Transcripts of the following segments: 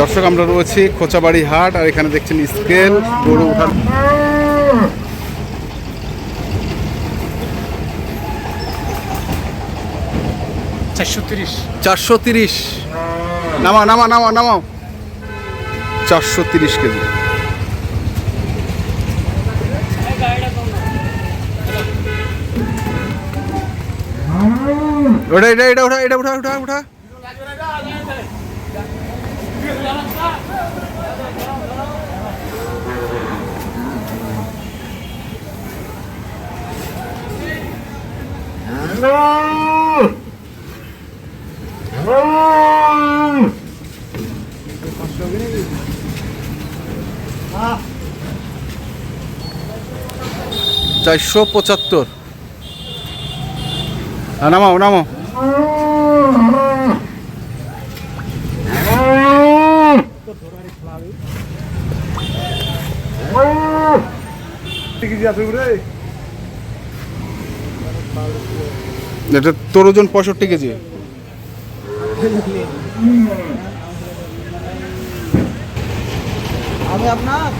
দর্শক আমরা রয়েছি খোঁচাবাড়ি হাট আর এখানে দেখছেন স্কেল গরু উঠান। চারশো তিরিশ। তিরিশ। নামা নামা নামা নামাও। চারশো তিরিশ কেজি। ওটা এটা এটা উঠা এটা উঠা উঠা উঠা চারশো পঁচাত্তর। আ, নামাও। এটা তোর ওজন পঁয়ষট্টি কেজি। আমি আপনার?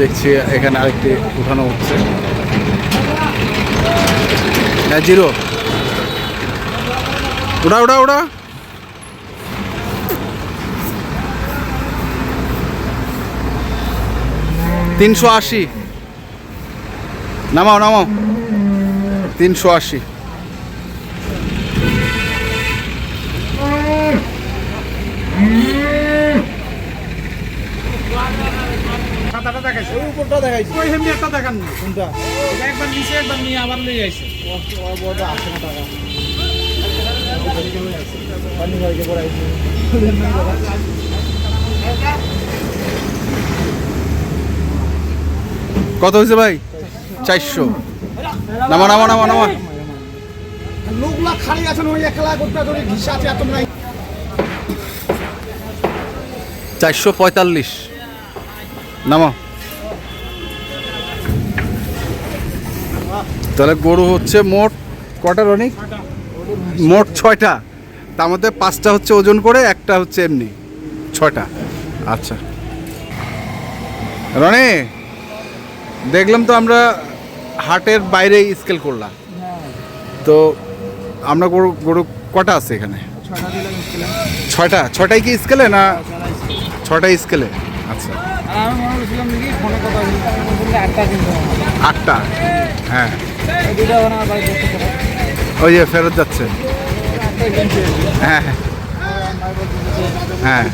দেখছি এখানে আরেকটি উঠানো হচ্ছে। হ্যাঁ জিরো। উড়া উড়া উড়া তিনশো আশি। নামাও নামাও। তিনশো আশি। খাতাটা দেখাইছে ওই উপরটা দেখাইছে ওই হেমনি একটা দেখান না কোনটা এটা একবার নিচে একবার নিয়ে আবার লই আইছে ওর বড় আছে না টাকা পানি ভাইকে করে আইছে কত হয়েছে ভাই? চারশো। নামা নামা নামা নামা। লোকলা খালি আছেন ওই একলা করতে ধরে ঘিসা আছে এত নাই। চারশো পঁয়তাল্লিশ। নামা। তাহলে গরু হচ্ছে মোট কটা রনিক? মোট ছয়টা। তার মধ্যে পাঁচটা হচ্ছে ওজন করে একটা হচ্ছে এমনি। ছয়টা। আচ্ছা। রনি দেখলাম তো আমরা হাটের বাইরে স্কেল করলাম। তো আমরা গরু গরু কটা আছে এখানে? ছটা ছয়টা। ছয়টাই কি স্কেলে না ছয়টা স্কেলে আচ্ছা। আটটা। হ্যাঁ। ওই যে ফেরত যাচ্ছে। হ্যাঁ। হ্যাঁ,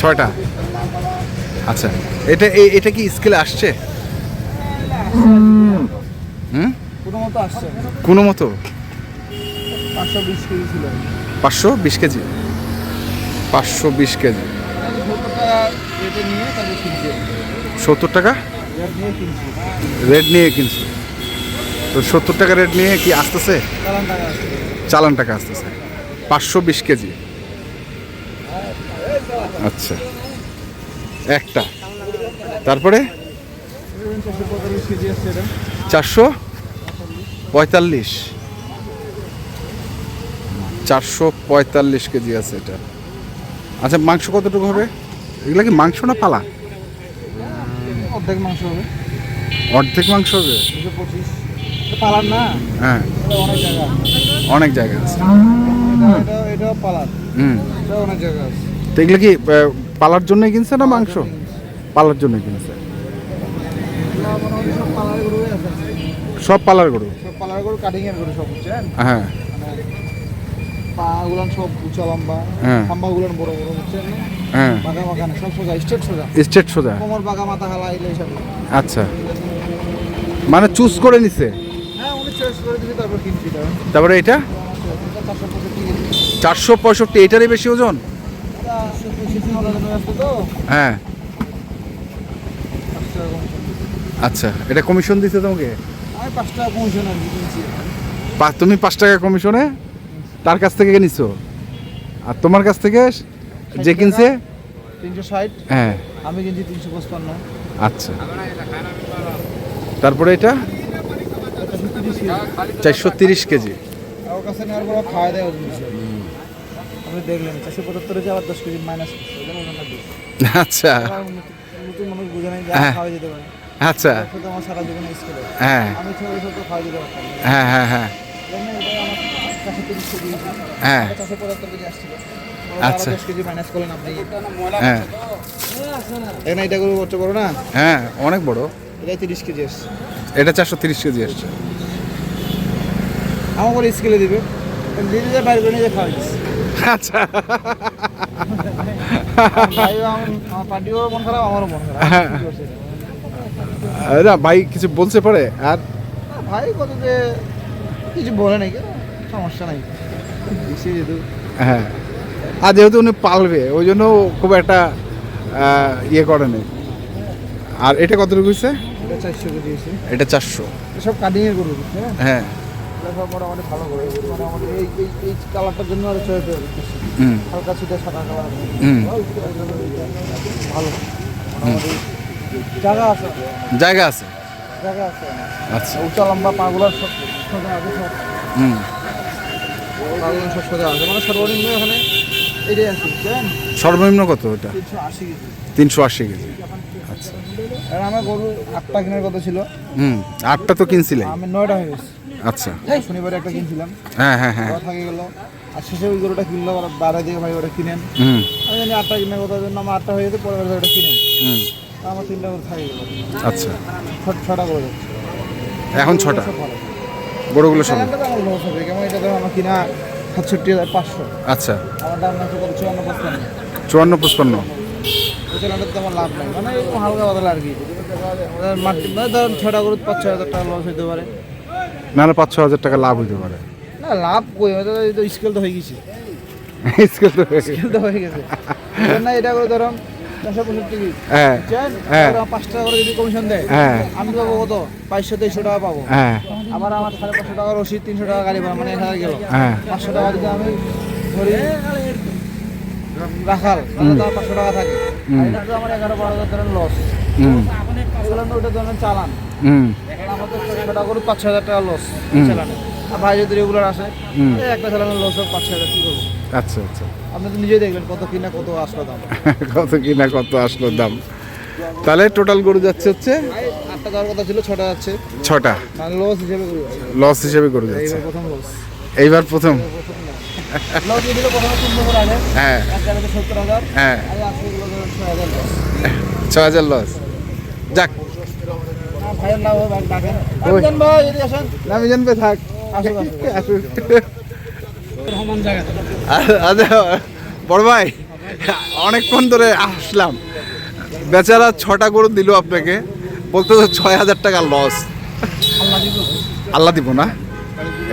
ছয়টা। আচ্ছা। এটা এটা কি স্কেলে আসছে? হুম? কোনো মতো পাঁচশো বিশ কেজি পাঁচশো বিশ কেজি? সত্তর টাকা? রেটে নিয়ে কিনছে। তো সত্তর টাকা রেট নিয়ে কি আসতেছে? চালান টাকা আসতেছে। পাঁচশো বিশ কেজি। আচ্ছা। একটা। তারপরে? চারশো পঁয়তাল্লিশ চারশো পঁয়তাল্লিশ। কেজি আছে এটা। আচ্ছা মাংস কতটুকু হবে? এগুলো কি মাংস না পালা? অর্ধেক মাংস হবে। অর্ধেক মাংস হবে? পালার না? হ্যাঁ। অনেক জায়গা অনেক জায়গা আছে। এটা এটা পালার। হুম। অনেক জায়গা আছে। তো এগুলো কি পালার জন্যই কিনছে না মাংস? পালার জন্য কিনছে। মোটামুটি সব পালার গরুই আছে। সব পালার গরু? সব পালার গরু কাটিং এর গরু সব বুঝছেন? হ্যাঁ। মানে পা গুলান সব উঁচা লম্বা হ্যাঁ। গুলান বড় বড় বুঝছেন? হ্যাঁ। বাঁকা বাঁকা সব সোজা স্ট্রেট সোজা। স্ট্রেট সোজা। কোমর বাঁকা মাথা হালা এলে সব। আচ্ছা। মানে চুজ করে নিছে? হ্যাঁ উনি চয়েস করে দিবি তারপর কিনছি তারপরে এটা? চারশো পঁয়ষট্টি এটারই বেশি ওজন? হ্যাঁ। কমিশন আচ্ছা এটা কমিশন দিছে তোমাকে? আমি পাঁচ টাকা কমিশন আর কিনছি পা- তুমি পাঁচ টাকা কমিশনে তার কাছ থেকে নিছো? আর তোমার কাছ থেকে যে কিনছে? তিনশো ষাট। হ্যাঁ। আমি কিনছি তিনশো পঁচপান্ন। আচ্ছা। তারপরে এটা? চারশো তিরিশ কেজি। ওর কাছে নেওয়ার পর খাওয়া দেওয়া আপনি দেখলেন চারশো পঁচাত্তর হচ্ছে আবার দশ কেজি মাইনাস আচ্ছা। নতুন মানুষ বুঝে নাই হ্যাঁ। খাওয়া যেতে পারে। আচ্ছা। হ্যাঁ। হ্যাঁ হ্যাঁ হ্যাঁ। হ্যাঁ। আচ্ছা। হ্যাঁ। এখানে এটা গরু বড় বড় না? হ্যাঁ অনেক বড়। এটা তিরিশ কেজি আসছে এটা চারশো তিরিশ কেজি আসছে আমার করে স্কেলে দিবে। দিদি যে বাইরে করে নিয়ে খাওয়া দিচ্ছে। আচ্ছা। আমার পার্টিও মন খারাপ আমারও মন খারাপ। হ্যাঁ। না ভাই কিছু বলছে পরে? আর ভাই কত যে কিছু বলে নাকি সমস্যা নাই। যেহেতু। হ্যাঁ। আর যেহেতু উনি পালবে ওই জন্য খুব একটা ইয়ে করে নেই। আর এটা কতটুকু হয়েছে? এটা চারশো সব কাটিংয়ে করব হ্যাঁ। হ্যাঁ সব মোটামুটি ভালো করে মোটামুটি এই এই এই কালারটার জন্য আর চয়েস হুম। হালকা ছিটে সাদা কালার ভালো। জায়গা আছে? জায়গা আছে। জায়গা আছে আচ্ছা। উঁচা লম্বা পাগুলার সব সোজা আছে সব। হুম। পাগুলো সব সোজা আছে। মানে সর্বনিম্ন এখানে এটাই আছে বুঝছেন? সর্বনিম্ন কত ওটা তিনশো আশি কেজি। তিনশো আশি কেজি। আচ্ছা। আর আমার গরু আটটা কেনার কথা ছিল। হুম আটটা তো কিনছিলে আমি নয়টা হয়ে গেছে। আচ্ছা। শনিবারে একটা কিনছিলাম। হ্যাঁ হ্যাঁ হ্যাঁ। থাকে গেল। আর শেষে ওই গরুটা কিনলো বাড়াই দিয়ে ভাই ওটা কিনেন। হুম। আমি জানি আটটা কেনার কথা জন্য আমার আটটা হয়ে যেতে পরে বার ওটা কিনেন। হুম। আমার তিনটা গরু থাকে আচ্ছা। ছটা করে এখন ছটা? বড়গুলো সব লস হবে। কেমন এটা ধরো আমার কিনা সাতষট্টি হাজার পাঁচশো। আচ্ছা। আমার দাম আছে কত চুয়ান্ন পাঁচপান্ন। চুয়ান্ন পঁচপান্ন। ওই চ্যানেলটাতে তো আমার লাভ নাই। মানে এরকম হালকা বাদলা আর কি। ওদের মানে ধরুন ছটা গরু পাঁচ ছয় হাজার টাকা লস হইতে পারে। নাহলে পাঁচ ছ হাজার টাকা লাভ হইতে পারে। না লাভ কই? তো- স্কেল তো হয়ে গেছে। স্কেল তো হয়ে গেছে। স্কেল তো হয়ে গেছে। না এটা করে ধরুন হ্যাঁ? হ্যাঁ। পাঁচ টাকা করে যদি কমিশন দেয় হ্যাঁ। আমি পাবো কত পাঁচশো তেইশশো টাকা পাবো। হ্যাঁ। আবার আমার সাড়ে পাঁচশো টাকা রসিদ তিনশো টাকা গাড়ি ভাড়া মানে এক হাজার গেল। হ্যাঁ। পাঁচশো টাকা যদি আমি রাখাল তাহলে তার পাঁচশো টাকা থাকে। আমার এগারো বারো হাজার টাকার লস হুম। ওটা ধরেন চালান। হুম। আমাদের ছশো টাকা করে পাঁচ হাজার টাকা লস। চালানে আর ভাই যদি রেগুলার আসে একটা চালানের লস হোক পাঁচ হাজার কী করব? আচ্ছা আচ্ছা। আপনি তো নিজেই দেখলেন কত কিনা কত আসলো দাম। কত কিনা কত আসলো দাম। তাহলে টোটাল গরু যাচ্ছে হচ্ছে? ভাই আটটা দেওয়ার কথা ছিল ছটা যাচ্ছে। ছটা। লস হিসেবে লস হিসেবে গরু যাচ্ছে। এইবার প্রথম? লস এইবার প্রথম হ্যাঁ। হ্যাঁ। ছ হাজার লস যাক। ভাইয়ের লাভ ভাই ডাকেন ডাকেন ভাই এদিকে আসেন। আমি জানবে থাক। আচ্ছা বড় ভাই, অনেকক্ষণ ধরে আসলাম। বেচারা ছটা গরু দিল আপনাকে, বলতে ছয় হাজার টাকা লস আল্লাহ দিব না?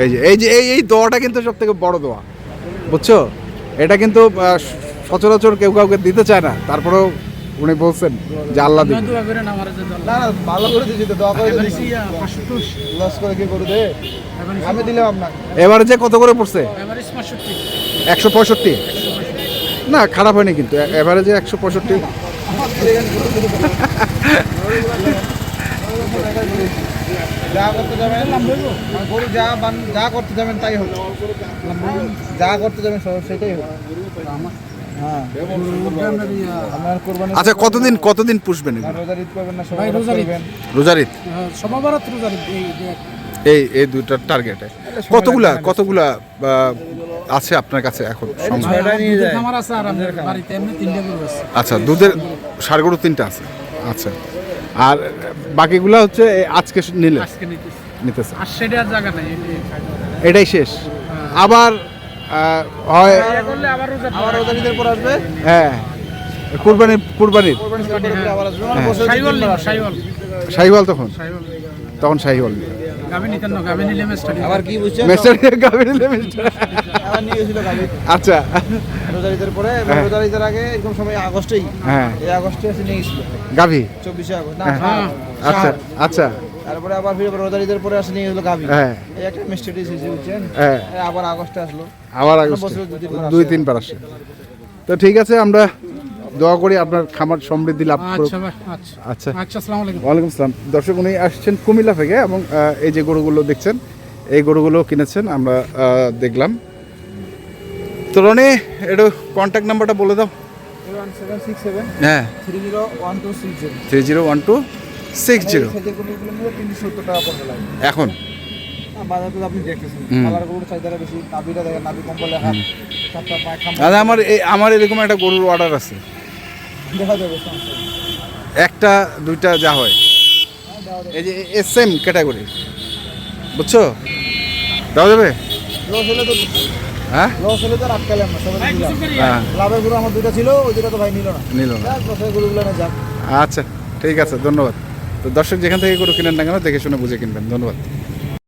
এই যে এই যে, এই এই দোয়াটা কিন্তু সব থেকে বড় দোয়া। বুঝছ? এটা কিন্তু সচরাচর কেউ কাউকে দিতে চায় না, তারপরেও উনি বলছেন যে আল্লাহ দিব। দোয়া করেন আমার জন্য। না না ভালো করে দিয়েছি তো দোয়া করে লস করে কি করে দে আমি দিলাম আপনাকে। এবারে যে কত করে পড়ছে? একশো পঁয়ষট্টি? না খারাপ হয়নি কিন্তু এবারে একশো পঁয়ষট্টি। যা করতে যাবেন গরু যা যা করতে যাবেন তাই হোক যা করতে যাবেন সেটাই হোক আচ্ছা কতদিন কতদিন পুষবেন এগুলো? রোজার ঈদ করবেন না সবাই করবেন। রোজার ঈদ? সমাবারত রোজার ঈদ এই এই দুইটার টার্গেটে। কতগুলা কতগুলা আছে আপনার কাছে এখন আচ্ছা দুধের ষাড় গরু তিনটা আছে। আচ্ছা। আর বাকিগুলা হচ্ছে আজকে নিলে? আজকে নিতেছে। আর সেটা আর জায়গা নাই এটাই শেষ। আবার হয় আবার আবার রোজার ঈদের পর আসবে? হ্যাঁ। কুরবানির। কুরবানির কোরবানি আসবে? মানে নিব শাহিওয়াল। তখন? সাইওয়াল তখন শাহিওয়াল আচ্ছা। রোজার ঈদের পরে হ্যাঁ। রোজার ঈদের আগে এরকম সময় আগস্টেই হ্যাঁ। এই আগস্টে এসে নিয়ে গেছিল। গাভী? চব্বিশে আগস্ট। হ্যাঁ। আচ্ছা আচ্ছা। তারপরে আবার ফিরে রোজার ঈদের পরে আসে নিয়ে গেছিল গাভি। হ্যাঁ। এই একটা মিস্টেরিস হয়েছে বুঝছেন? হ্যাঁ। আবার আগস্টে আসলো। আবার আগস্টে। দুই তিনবার আসে। আসে। তো ঠিক আছে আমরা দোয়া করি আপনার খামার সমৃদ্ধি লাভ করুক। আচ্ছা আচ্ছা। আচ্ছা। আচ্ছা আসসালামু আলাইকুম। ওয়ালাইকুম আসসালাম। দর্শক উনি আসছেন কুমিল্লা থেকে এবং এই যে গরুগুলো দেখছেন এই গরুগুলো কিনেছেন আমরা দেখলাম। তো রনি একটু কন্ট্যাক্ট নাম্বারটা বলে দাও। ওয়ান সেভেন সিক্স সেভেন হ্যাঁ। Three zero one two six zero. এখন? দাদা আমার এই আমার এরকম একটা গরুর অর্ডার আছে। দেখা যাবে সমস্যা একটা দুইটা যা হয়। হ্যাঁ। এই যে সেম ক্যাটাগরি বুঝছ? দেওয়া যাবে? লস হলে তো হ্যাঁ? লস হলে তো আর আটকালাম না সবাই দিলাম হ্যাঁ। গরু আমার দুটো ছিল ওই দুটো তো ভাই নিল না। নিল না। লসের গরুগুলো না যাক। আচ্ছা ঠিক আছে ধন্যবাদ। তো দর্শক যেখান থেকে গরু কিনেন না কেন দেখে শুনে বুঝে কিনবেন। ধন্যবাদ।